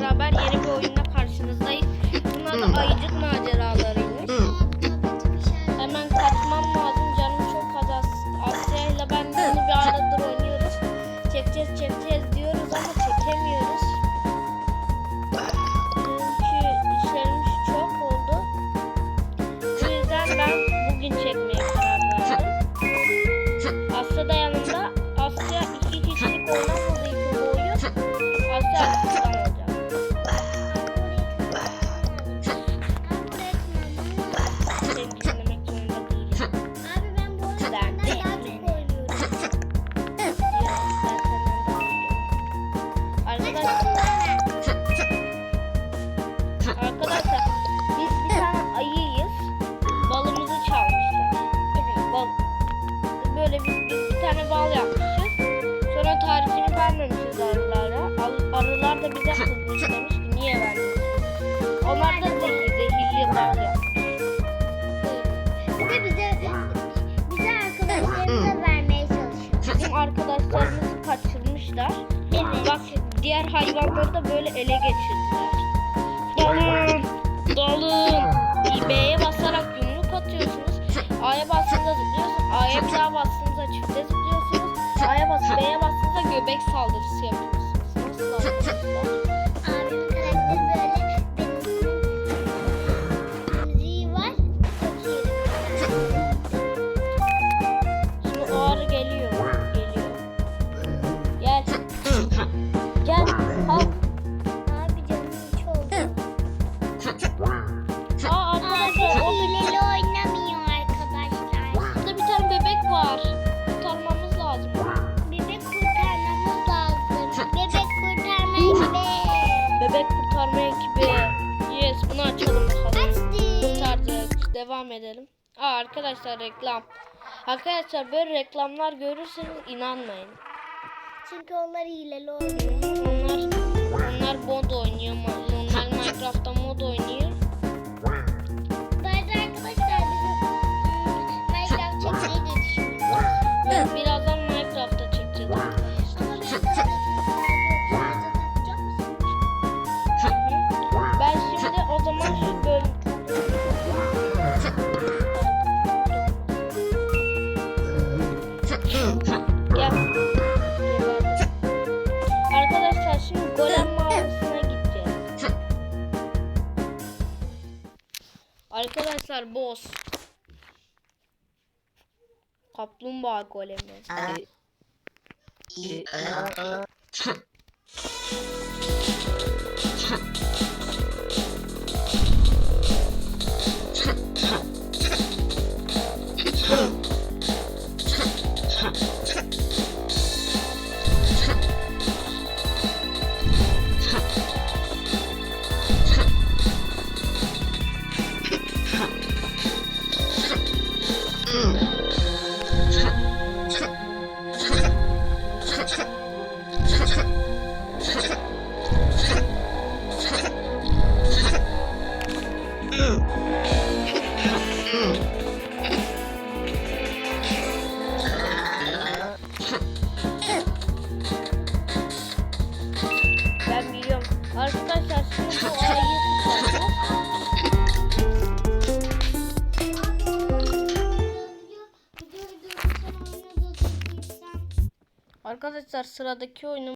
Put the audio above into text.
beraber yeni bir oyunla karşınızdayız. Bunlar da ayıcık maceralarıymış. Hemen kaçmam lazım. Canım çok az. As- Asya ile ben bunu bir aradır oynuyoruz. Çekeceğiz çekeceğiz diyoruz Evet. Bak diğer hayvanları da böyle ele geçirdiler. Dalın, dalın. B'ye basarak yumruk atıyorsunuz. A'ya bastığınızda zıplıyorsunuz. A'ya bir daha bastığınızda çifte zıplıyorsunuz. A'ya bas, B'ye bastığınızda göbek saldırısı yapıyorsunuz. Kurtarma ekibi. Yes bunu açalım bakalım. Kurtardık. Devam edelim. Aa arkadaşlar reklam. Arkadaşlar böyle reklamlar görürseniz inanmayın. Çünkü onlar hileli oynuyor. Onlar onlar mod oynuyor. Normal Minecraft'ta mod oynuyor. Arkadaşlar boss. Kaplumbağa golemi. Arkadaşlar sıradaki oyunum